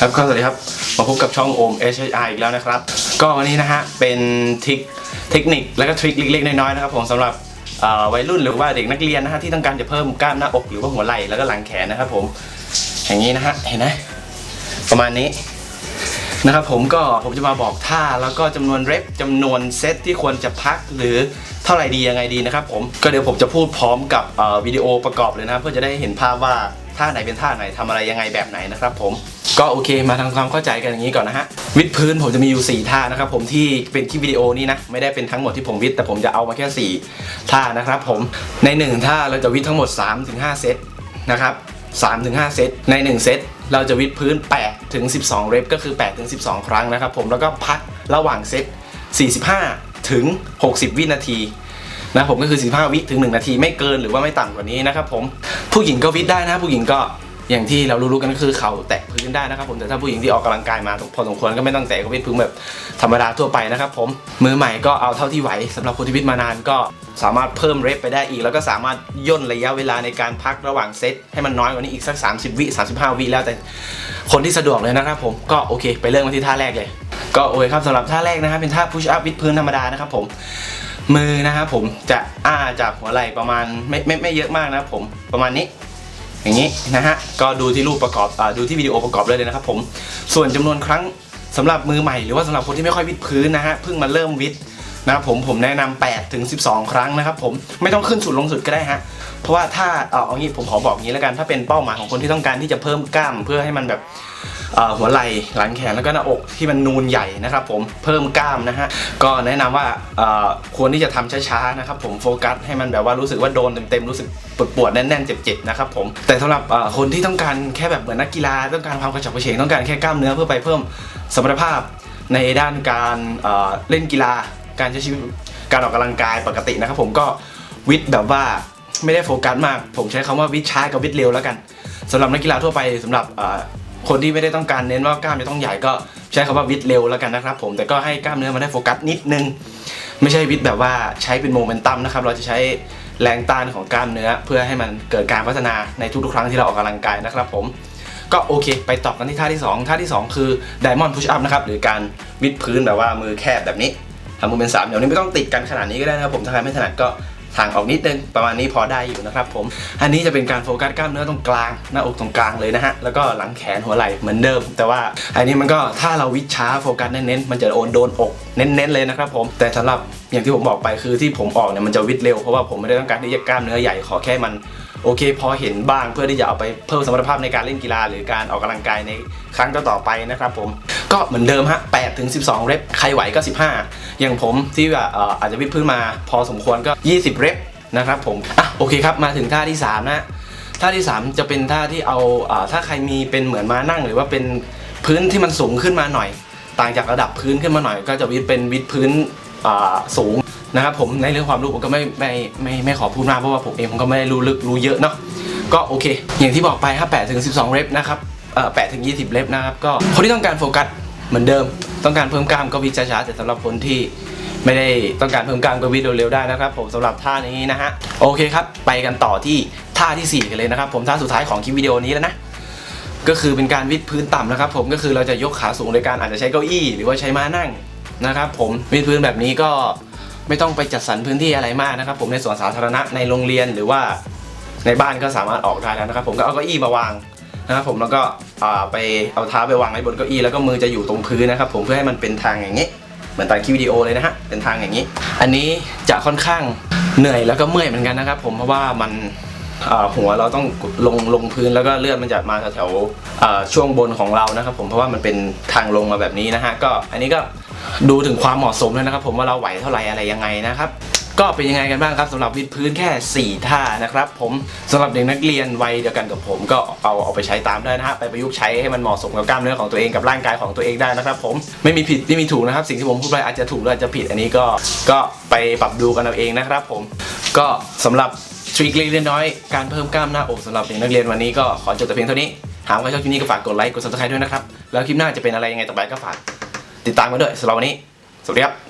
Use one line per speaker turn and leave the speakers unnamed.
ครับก็สวัสดีครับมาพบกับช่องโอม h i r อีกแล้วนะครับ ก็วันนี้นะฮะเป็นทริคเทคนิคและก็ทริคเล็กๆน้อยๆนะครับผมสำหรับวัยรุ่นหรือว่าเด็กนักเรียนนะฮะที่ต้องการจะเพิ่มกล้ามหน้าอกหรือว่าหัวไหล่แล้วก็หลังแขนนะครับผมอย่างนี้นะฮะเห็นไหมประมาณนี้นะครับผมก็ผมจะมาบอกท่าแล้วก็จำนวนเรปจำนวนเซตที่ควรจะพักหรือเท่าไหร่ดียังไงดีนะครับผมก็เดี๋ยวผมจะพูดพร้อมกับวิดีโอประกอบเลยนะเพื่อจะได้เห็นภาพว่าท่าไหนเป็นท่าไหนทำอะไรยังไงแบบไหนนะครับผม ก็โอเคมาทำความเข้าใจกันอย่างนี้ก่อนนะฮะวิดพื้นผมจะมีอยู่ 4 ท่านะครับผมที่เป็นคลิปวิดีโอนี้นะไม่ได้เป็นทั้งหมดที่ผมวิดแต่ผมจะเอามาแค่ 4 ท่านะครับผมใน 1 ท่าเราจะวิดทั้งหมด 3-5 เซตนะครับ3-5 เซตใน 1 เซตเราจะวิดพื้น8ถึง12 เรปก็คือ8ถึง12 ครั้งนะครับผมแล้วก็พักระหว่างเซต45ถึง60 วินาทีนะผมก็คือ 15 วิถึง 1 นาทีไม่เกินหรือว่าไม่ต่ำกว่านี้นะครับผมผู้หญิงก็วิดได้นะผู้หญิงก็ อย่างที่เรารู้ๆกันก็คือเข่าแตะพื้นได้นะครับผมแต่ถ้าผู้หญิงที่ออกกำลังกายมาพอสมควรก็ไม่ต้องแตะก็วิดพื้นแบบธรรมดาทั่วไปนะครับผมมือใหม่ก็เอาเท่าที่ไหวสำหรับคนที่วิดมานานก็สามารถเพิ่มเรปไปได้อีก แล้วก็สามารถย่นระยะเวลาในการพักระหว่างเซตให้มันน้อยกว่านี้อีกสัก 30 วิ35 วิแล้วแต่คนที่สะดวกเลยนะครับผมก็โอเค ไปเริ่มกันที่ท่าแรกเลย ก็โอเคครับสำหรับท่าแรกนะครับเป็นท่า push up วิดพื้นธรรมดานะครับผมมือนะครับผมจะอ้าจากหัวไหล่ประมาณไม่ไม่ไม่เยอะมากนะครับผมประมาณนี้ อย่างนี้นะฮะก็ดูที่รูปประกอบอดูที่วิดีโอประกอบเลยเลยนะครับผมส่วนจำนวนครั้งสำหรับมือใหม่หรือว่าสำหรับคนที่ไม่ค่อยวิดพื้นนะฮะเพิ่งมาเริ่มวิดนะครับผมผมแนะนำ8ถึง12 ครั้งนะครับผมไม่ต้องขึ้นสุดลงสุดก็ได้ฮะเพราะว่าถ้าเอาเอางี้ผมขอบอกงี้แล้วกันถ้าเป็นเป้าหมายของคนที่ต้องการที่จะเพิ่มกล้ามเพื่อให้มันแบบ หัวไหล่หลังแขนแล้วก็หน้าอกที่มันนูนใหญ่นะครับผมเพิ่มกล้ามนะฮะก็แนะนำว่าควรที่จะทำช้าๆนะครับผมโฟกัสให้มันแบบว่ารู้สึกว่าโดนเต็มๆรู้สึกปวดๆแน่นๆเจ็บๆนะครับผมแต่สำหรับคนที่ต้องการแค่แบบเหมือนนักกีฬาต้องการความกระฉับกระเฉงต้องการแค่กล้ามเนื้อเพื่อไปเพิ่มสมรรถภาพในด้านการเล่นกีฬาการใช้ชีวิตการออกกำลังกายปกตินะครับผมก็วิดแบบว่าไม่ได้โฟกัสมาก ผมใช้คำว่าวิดช้ากับวิดเร็วแล้วกันสำหรับนักกีฬาทั่วไปสำหรับ คนที่ไม่ได้ต้องการเน้นว่ากล้ามจะต้องใหญ่ก็ใช้คำว่าวิดเร็วแล้วกันนะครับผมแต่ก็ให้กล้ามเนื้อมันได้โฟกัสนิดนึง ไม่ใช่วิดแบบว่าใช้เป็นโมเมนตัมนะครับเราจะใช้แรงต้านของกล้ามเนื้อ เพื่อให้มันเกิดการพัฒนาในทุกๆครั้งที่เราออกกำลังกายนะครับผมก็โอเคไปต่อกันที่ท่าที่ 2 ท่าที่ 2 คือ Diamond Push Up นะครับหรือการวิดพื้นแบบว่ามือแคบแบบนี้ทำมือเป็นสามเดี๋ยวนี้ไม่ต้องติดกันขนาดนี้ก็ได้นะครับผมถ้าใครไม่ถนัดก็ ทางออกนิดนึงประมาณนี้พอได้อยู่นะครับผม อันนี้จะเป็นการโฟกัสกล้ามเนื้อตรงกลางหน้าอกตรงกลางเลยนะฮะแล้วก็หลังแขนหัวไหล่เหมือนเดิม แต่ว่าอันนี้มันก็ถ้าเราวิช้าโฟกัสเน้นๆมันจะโอนโดนอกเน้นๆเลยนะครับผมแต่สำหรับอย่างที่ผมบอกไปคือที่ผมออกเนี่ยมันจะวิดเร็วเพราะว่าผมไม่ได้ต้องการที่จะกล้ามเนื้อใหญ่ขอแค่มัน โอเค พอเห็นบ้างเพื่อที่จะเอาไปเพิ่มสมรรถภาพในการเล่นกีฬา หรือการออกกำลังกายในครั้งต่อๆไปนะครับผมก็เหมือนเดิมฮะ8ถึง12 เรปใครไหวก็ 15 อย่างผมที่แบบเอ่ออาจจะวิดพื้นมาพอสมควรก็ 20 เรปนะครับผมอะโอเคครับมาถึงท่าที่ 3 นะท่าที่ 3 จะเป็นท่าที่เอาถ้าใครมีเป็นเหมือนมานั่ง หรือว่าเป็นพื้นที่มันสูงขึ้นมาหน่อย ต่างจากระดับพื้นขึ้นมาหน่อย ก็จะวิดเป็นวิดพื้นสูง นะครับผมในเรื่องความรู้ผมก็ไม่ไม่ไม่ไม่ขอพูดมากเพราะว่าผมเองผมก็ไม่ได้รู้ลึกรู้เยอะเนาะก็โอเค อย่างที่บอกไปครับ8ถึง12 เรปนะครับเอ่อ8ถึง 20 เรปนะครับก็คนที่ต้องการโฟกัสเหมือนเดิม ต้องการเพิ่มกล้ามก็วิดช้าๆแต่สำหรับคนที่ไม่ได้ต้องการเพิ่มกล้ามก็วิดเร็วๆได้นะครับผมสำหรับท่านี้นะฮะโอเคครับ ไปกันต่อที่ท่าทีสี่ 4 กันเลยนะครับ ผมท่าสุดท้ายของคลิปวิดีโอนี้แล้วนะก็คือเป็นการวิดพื้นต่ำนะครับ ผมก็คือเราจะยกขาสูงโดยการอาจจะใช้เก้าอี้ หรือว่าใช้ม้านั่งนะครับ ผมวิดพื้นแบบนี้ก็ ไม่ต้องไปจัดสรรพื้นที่อะไรมากนะครับ ผมในสวนสาธารณะในโรงเรียนหรือว่าในบ้านก็สามารถออกได้แล้วนะครับ ผมก็เอาเก้าอี้มาวางนะครับผมแล้วก็ไปเอาเท้าไปวางไว้บนเก้าอี้แล้วก็มือจะอยู่ตรงพื้นนะครับ ผมเพื่อให้มันเป็นทางอย่างนี้ เหมือนตามคลิปวิดีโอเลยนะฮะเป็นทางอย่างนี้ อันนี้จะค่อนข้างเหนื่อยแล้วก็เมื่อยเหมือนกันนะครับ ผมเพราะว่ามันหัวเราต้องลงลงพื้นแล้วก็เลือดมันจะมาแถวๆช่วงบนของเรานะครับ ผมเพราะว่ามันเป็นทางลงมาแบบนี้นะฮะก็อันนี้ก็ ดูถึงความเหมาะสมแล้วนะครับ ผมว่าเราไหวเท่าไหร่อะไรยังไงนะครับ ก็เป็นยังไงกันบ้างครับสำหรับวิดพื้นแค่ 4 ท่านะครับ ผมสำหรับเด็กนักเรียนวัยเดียวกันกับผม ก็เอาเอาไปใช้ตามได้นะฮะไปประยุกต์ใช้ให้มันเหมาะสมกับกล้ามเนื้อของตัวเองกับร่างกายของตัวเองได้นะครับ ผมไม่มีผิดไม่มีถูกนะครับ สิ่งที่ผมพูดไปอาจจะถูกหรืออาจจะผิดอันนี้ก็ก็ไปปรับดูกันเอาเองนะครับ ผมก็สำหรับทริคเล็กน้อยการเพิ่มกล้ามหน้าอกสำหรับเด็กนักเรียนวันนี้ก็ขอจบแต่เพียงเท่านี้หากว่าชอบคลิปนี้ก็ฝากกดไลค์กด subscribe ด้วยนะครับ แล้วคลิปหน้าจะเป็นอะไรยังไงต่อไปก็ฝาก ติดตามกันด้วยสำหรับวันนี้ สวัสดีครับ